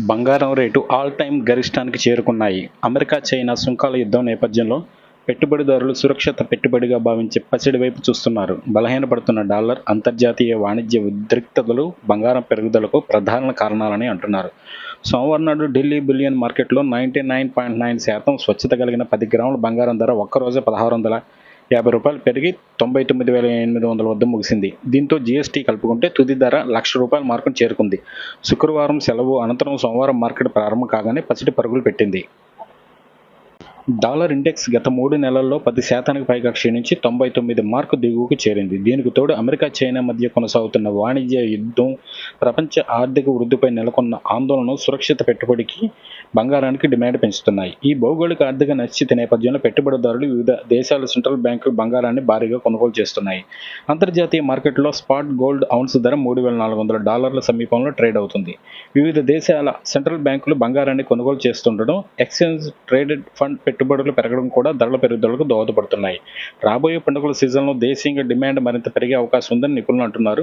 బంగారం rate all time గరిష్టానికి చేరుకున్నాయి. America China సుంకాల యుద్ధం నేపథ్యంలో పెట్టుబడిదారులు సురక్షిత పెట్టుబడిగా భావించే పసిడి వైపు చూస్తున్నారు. బలహీనపడుతున్న డాలర్ అంతర్జాతీయ వాణిజ్య ఉద్రిక్తతలు బంగారం పెరుగుదలకు ప్రధాన కారణాలని అంటున్నారు. సోమవారం నాడు ఢిల్లీ బిలియన్ మార్కెట్లో నైంటీ నైన్ పాయింట్ నైన్ శాతం స్వచ్ఛత కలిగిన పది గ్రాముల బంగారం ధర ఒక్కరోజే పదహారు వందల యాభై రూపాయలు పెరిగి తొంభై తొమ్మిది వేల ఎనిమిది వందల వద్ద ముగిసింది. దీంతో జీఎస్టీ కలుపుకుంటే తుది ధర లక్ష రూపాయల మార్కును చేరుకుంది. శుక్రవారం సెలవు అనంతరం సోమవారం మార్కెట్ ప్రారంభం కాగానే పసిటి పరుగులు పెట్టింది. డాలర్ ఇండెక్స్ గత మూడు నెలల్లో పది శాతానికి పైగా క్షీణించి తొంభై తొమ్మిది మార్కు దిగువకు చేరింది. దీనికి తోడు అమెరికా చైనా మధ్య కొనసాగుతున్న వాణిజ్య యుద్ధం ప్రపంచ ఆర్థిక వృద్ధిపై నెలకొన్న ఆందోళనలు సురక్షిత పెట్టుబడికి బంగారానికి డిమాండ్ పెంచుతున్నాయి. ఈ భౌగోళిక ఆర్థిక నిశ్చిత నేపథ్యంలో పెట్టుబడిదారులు వివిధ దేశాల సెంట్రల్ బ్యాంకులు బంగారాన్ని భారీగా కొనుగోలు చేస్తున్నాయి. అంతర్జాతీయ మార్కెట్లో స్పాట్ గోల్డ్ ఔన్స్ ధర మూడు వేల నాలుగు వందల డాలర్ల సమీపంలో ట్రేడ్ అవుతుంది. వివిధ దేశాల సెంట్రల్ బ్యాంకులు బంగారాన్ని కొనుగోలు చేస్తుండడం ఎక్స్చేంజ్ ట్రేడెడ్ ఫండ్ పెట్టుబడులు పెరగడం కూడా ధరల పెరుగుదలకు దోహదపడుతున్నాయి. రాబోయే పండుగల సీజన్లో దేశీయంగా డిమాండ్ మరింత పెరిగే అవకాశం ఉందని నిపుణులు అంటున్నారు.